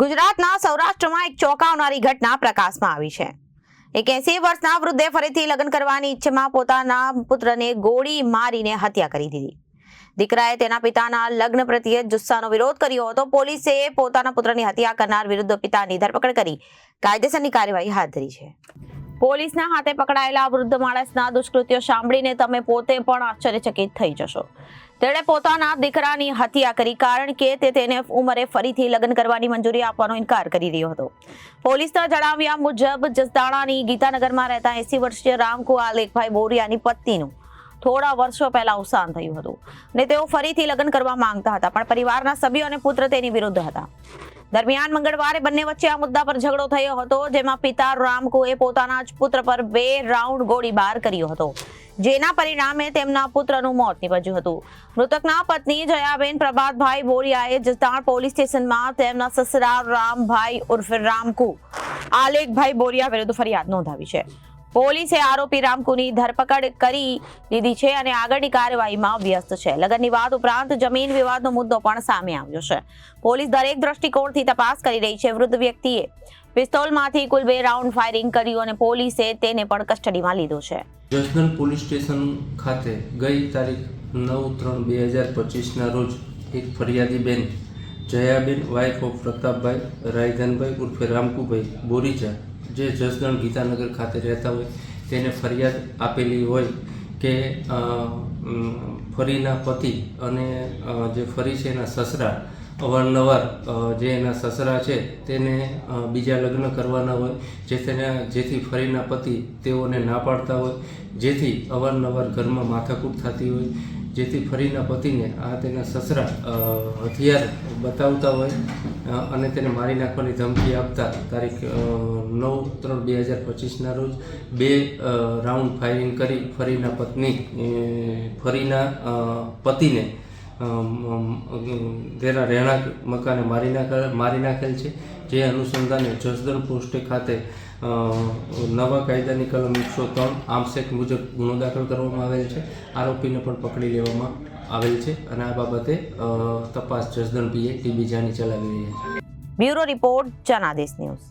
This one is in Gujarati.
ગુજરાતના સૌરાષ્ટ્રમાં એક ચોંકાવનારી ઘટના પ્રકાશમાં આવી છે. એક એસી વર્ષના વૃદ્ધે ફરીથી લગ્ન કરવાની ઈચ્છામાં પોતાના પુત્રને ગોળી મારીને હત્યા કરી દીધી. દીકરાએ તેના પિતાના લગ્ન પ્રત્યે જુસ્સાનો વિરોધ કર્યો હતો. પોલીસે પોતાના પુત્રની હત્યા કરનાર વિરુદ્ધ પિતાની ધરપકડ કરી કાયદેસરની કાર્યવાહી હાથ ધરી છે. પોલીસના હાથે પકડાયેલા વૃદ્ધ માણસના દુષ્કૃત્યો સાંભળીને તમે પોતે પણ આશ્ચર્યચકિત થઈ જશો. તેણે પોતાના દીકરાની હત્યા કરી કારણ કે તે તેને ઉંમરે ફરીથી લગ્ન કરવાની મંજૂરી આપવાનો ઇનકાર કરી રહ્યો હતો. પોલીસના જણાવ્યા મુજબ જસદાણાની ગીતાનગરમાં રહેતા એસી વર્ષીય રામકુ એકભાઈ બોરિયાની પત્નીનું થોડા વર્ષો પહેલા અવસાન થયું હતું ને તેઓ ફરીથી લગ્ન કરવા માંગતા હતા, પણ પરિવારના સભ્યો અને પુત્ર તેની વિરુદ્ધ હતા. દરમિયાન મંગળવારે બંને વચ્ચે આ મુદ્દા પર ઝઘડો થયો હતો, જેમાં પિતા રામકુએ પોતાના જ પુત્ર પર બે રાઉન્ડ ગોળીબાર કર્યો હતો, જેના પરિણામે તેમના પુત્રનું મોત નીપજ્યું હતું. મૃતકના પત્ની જયાબેન પ્રભાતભાઈ બોરિયાએ જસદણ પોલીસ સ્ટેશનમાં તેમના સસરા રામભાઈ ઉર્ફે રામકુ, આલેખભાઈ બોરિયા વિરુદ્ધ ફરિયાદ નોંધાવી છે. પોલીસે આરોપી રામકુની ધરપકડ કરી લીધી છે અને આગળની કાર્યવાહીમાં વ્યસ્ત છે. લગ્નની વાત ઉપરાંત જમીન વિવાદનો મુદ્દો પણ સામે આવ્યો છે. પોલીસ દરેક દ્રષ્ટિકોણથી તપાસ કરી રહી છે. વૃદ્ધ વ્યક્તિએ પિસ્તોલમાંથી કુલ બે રાઉન્ડ ફાયરિંગ કર્યું અને પોલીસે તેને પણ કસ્ટડીમાં લીધો છે. જસદણ પોલીસ સ્ટેશન ખાતે ગઈ તારીખ નવ ત્રણ બે હજાર પચીસના રોજ એક ફરિયાદી બેન જયાબેન વાઇફ ઓફ પ્રતાપભાઈ, રાયધનભાઈ ઉર્ફે રામકુભાઈ બોરીચા જે જસદણ ગીતાનગર ખાતે રહેતા હોય, તેને ફરિયાદ આપેલી હોય કે ફરીના પતિ અને જે ફરી છે એના સસરા, અવારનવાર જે એના સસરા છે તેને બીજા લગ્ન કરવાના હોય, જે તેના, જેથી ફરીના પતિ તેઓને ના પાડતા હોય, જેથી અવારનવાર ઘરમાં માથાકૂટ થતી હોય, જેથી ફરીના પતિને આ તેના સસરા હથિયાર બતાવતા હોય અને તેને મારી નાખવાની ધમકી આપતા તારીખ નવ ત્રણ બે હજાર પચીસના રોજ બે રાઉન્ડ ફાયરિંગ કરી ફરીના પત્ની ફરીના પતિને તેના રહેણાંક મકાને મારી નાખે, મારી નાખેલ છે. જે અનુસંધાને જસદણ પોસ્ટે ખાતે નવા કાયદાની કલમ એકસો ત્રણ, આમસેક મુજબ ગુનો દાખલ કરવામાં આવેલ છે. આરોપીને પણ પકડી લેવામાં આવેલ છે અને આ બાબતે તપાસ જસદણ પીએ ટીબી જાની ચલાવી રહ્યા છે. Bureau report Janadesh news.